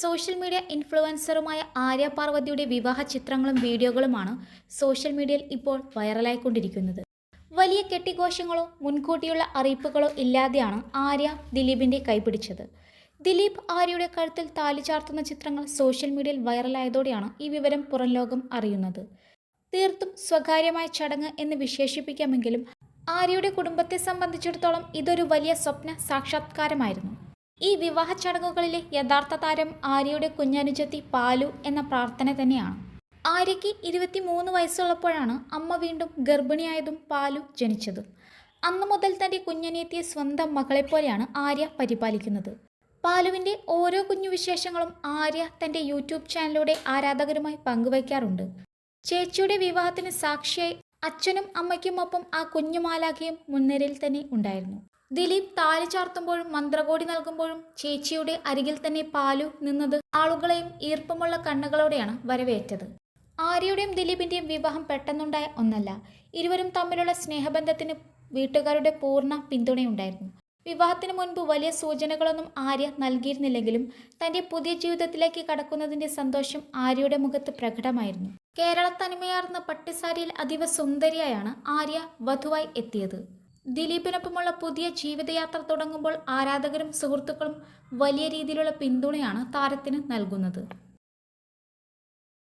Social media ഇൻഫ്ലുവൻസറുമായ Arya പാർവതിയുടെ വിവാഹ ചിത്രങ്ങളും വീഡിയോകളുമാണ് സോഷ്യൽ മീഡിയയിൽ ഇപ്പോൾ വൈറലായിക്കൊണ്ടിരിക്കുന്നത് വലിയ കെട്ടിഘോഷങ്ങളോ മുൻകൂട്ടിയുള്ള അറിയിപ്പുകളോ ഇല്ലാതെയാണ് ആര്യ ദിലീപിന്റെ കൈപിടിച്ചത്. ദിലീപ് ആര്യയുടെ കഴുത്തിൽ താലി ചാർത്തുന്ന ചിത്രങ്ങൾ സോഷ്യൽ മീഡിയയിൽ വൈറലായതോടെയാണ് ഈ വിവരം പുറം ലോകം അറിയുന്നത്. തീർത്തും സ്വകാര്യമായ ചടങ്ങ് എന്ന് വിശേഷിപ്പിക്കാമെങ്കിലും ആര്യയുടെ കുടുംബത്തെ സംബന്ധിച്ചിടത്തോളം ഇതൊരു വലിയ സ്വപ്ന സാക്ഷാത്കാരമായിരുന്നു. ഈ വിവാഹ ചടങ്ങുകളിലെ യഥാർത്ഥ താരം ആര്യയുടെ കുഞ്ഞനുജത്തി പാലു എന്ന പ്രാർത്ഥന തന്നെയാണ്. ആര്യയ്ക്ക് ഇരുപത്തി മൂന്ന് വയസ്സുള്ളപ്പോഴാണ് അമ്മ വീണ്ടും ഗർഭിണിയായതും പാലു ജനിച്ചതും. അന്നു മുതൽ തന്റെ കുഞ്ഞനിയത്തിയെ സ്വന്തം മകളെപ്പോലെയാണ് ആര്യ പരിപാലിക്കുന്നത്. പാലുവിന്റെ ഓരോ കുഞ്ഞു വിശേഷങ്ങളും ആര്യ തന്റെ യൂട്യൂബ് ചാനലിലൂടെ ആരാധകരുമായി പങ്കുവയ്ക്കാറുണ്ട്. ചേച്ചിയുടെ വിവാഹത്തിന് സാക്ഷിയായി അച്ഛനും അമ്മയ്ക്കുമൊപ്പം ആ കുഞ്ഞുമാലാഖയും മുൻനിരയിൽ തന്നെ ഉണ്ടായിരുന്നു. ദിലീപ് താലി ചാർത്തുമ്പോഴും മന്ത്രകോടി നൽകുമ്പോഴും ചേച്ചിയുടെ അരികിൽ തന്നെ പാലു നിന്നത് ആളുകളെയും ഈർപ്പമുള്ള കണ്ണുകളോടെയാണ് വരവേറ്റത്. ആര്യയുടെയും ദിലീപിന്റെയും വിവാഹം പെട്ടെന്നുണ്ടായ ഒന്നല്ല. ഇരുവരും തമ്മിലുള്ള സ്നേഹബന്ധത്തിന് വീട്ടുകാരുടെ പൂർണ പിന്തുണയുണ്ടായിരുന്നു. വിവാഹത്തിന് മുൻപ് വലിയ സൂചനകളൊന്നും ആര്യ നൽകിയിരുന്നില്ലെങ്കിലും തന്റെ പുതിയ ജീവിതത്തിലേക്ക് കടക്കുന്നതിന്റെ സന്തോഷം ആര്യയുടെ മുഖത്ത് പ്രകടമായിരുന്നു. കേരളത്തനിമയാർന്ന പട്ടുസാരിയിൽ അതീവ സുന്ദരിയായാണ് ആര്യ വധുവായി എത്തിയത്. ദിലീപിനൊപ്പമുള്ള പുതിയ ജീവിതയാത്ര തുടങ്ങുമ്പോൾ ആരാധകരും സുഹൃത്തുക്കളും വലിയ രീതിയിലുള്ള പിന്തുണയാണ് താരത്തിന് നൽകുന്നത്.